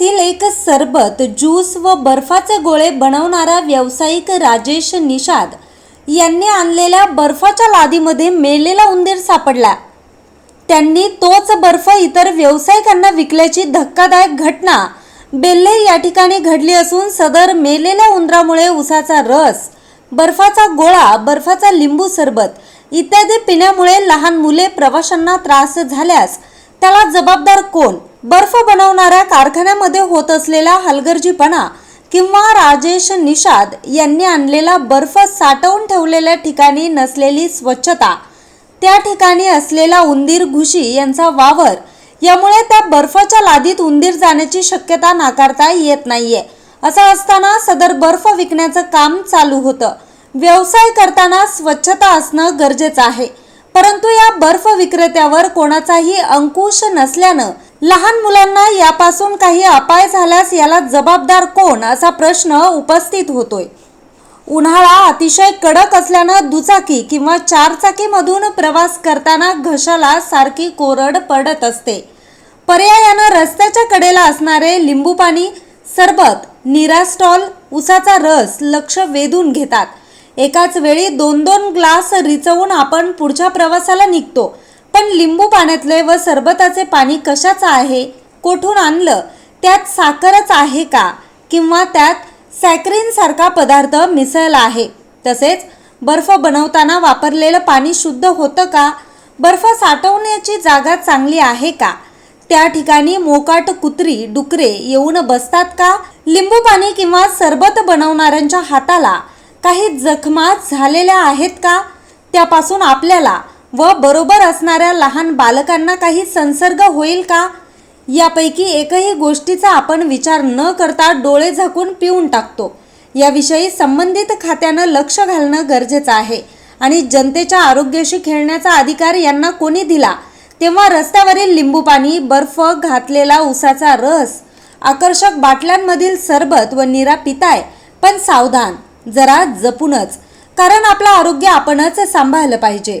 येथील एक सरबत ज्यूस व बर्फाचे गोळे बनवणारा व्यावसायिक राजेश निषाद यांनी आणलेल्या बर्फाच्या लादीमध्ये मेलेला उंदीर सापडला. त्यांनी तोच बर्फ इतर व्यावसायिकांना विकल्याची धक्कादायक घटना बेल्हे या ठिकाणी घडली असून सदर मेलेल्या उंदरामुळे उसाचा रस बर्फाचा गोळा बर्फाचा लिंबू सरबत इत्यादी पिण्यामुळे लहान मुले प्रवाशांना त्रास झाल्यास त्याला जबाबदार कोण? बर्फ बनवणाऱ्या कारखान्यामध्ये होत असलेला हलगर्जीपणा किंवा राजेश निषाद यांनी आणलेला बर्फ साठवून ठेवलेल्या ठिकाणी नसलेली स्वच्छता त्या ठिकाणी असलेला उंदीर घुशी यांचा वावर यामुळे त्या बर्फाच्या लादीत उंदीर जाण्याची शक्यता नाकारता येत नाहीये. असं असताना सदर बर्फ विकण्याचं काम चालू होतं. व्यवसाय करताना स्वच्छता असणं गरजेचं आहे. परंतु या बर्फ विक्रेत्यावर कोणाचाही अंकुश नसल्यानं लहान मुलांना यापासून काही अपाय झाल्यास याला जबाबदार कोण असा प्रश्न उपस्थित होतोय. उन्हाळा अतिशय कडक असल्यानं दुचाकी किंवा चारचाकीमधून प्रवास करताना घशाला सारखी कोरड पडत असते. पर्यायानं रस्त्याच्या कडेला असणारे लिंबू पाणी सरबत निरास्टॉल उसाचा रस लक्ष वेधून घेतात. एकाच वेळी दोन दोन ग्लास रिचवून आपण पुढच्या प्रवासाला निघतो. पण लिंबू पाण्यातले व सरबताचे पाणी कशाचं आहे? कोठून आणलं? त्यात साखरच आहे का? किंवा त्यात सॅक्रिनसारखा पदार्थ मिसळला आहे? तसेच बर्फ बनवताना वापरलेलं पाणी शुद्ध होतं का? बर्फ साठवण्याची जागा चांगली आहे का? त्या ठिकाणी मोकाट कुत्री डुकरे येऊन बसतात का? लिंबू पाणी किंवा सरबत बनवणाऱ्यांच्या हाताला काही जखमा झालेल्या आहेत का? त्यापासून आपल्याला व बरोबर असणाऱ्या लहान बालकांना काही संसर्ग होईल का? यापैकी एकही गोष्टीचा आपण विचार न करता डोळे झाकून पिऊन टाकतो. याविषयी संबंधित खात्यानं लक्ष घालणं गरजेचं आहे. आणि जनतेच्या आरोग्याशी खेळण्याचा अधिकार यांना कोणी दिला? तेव्हा रस्त्यावरील लिंबू पाणी बर्फ घातलेला उसाचा रस आकर्षक बाटल्यांमधील सरबत व निरा पिताय पण सावधान जरा जपूनच. कारण आपलं आरोग्य आपणच सांभाळलं पाहिजे.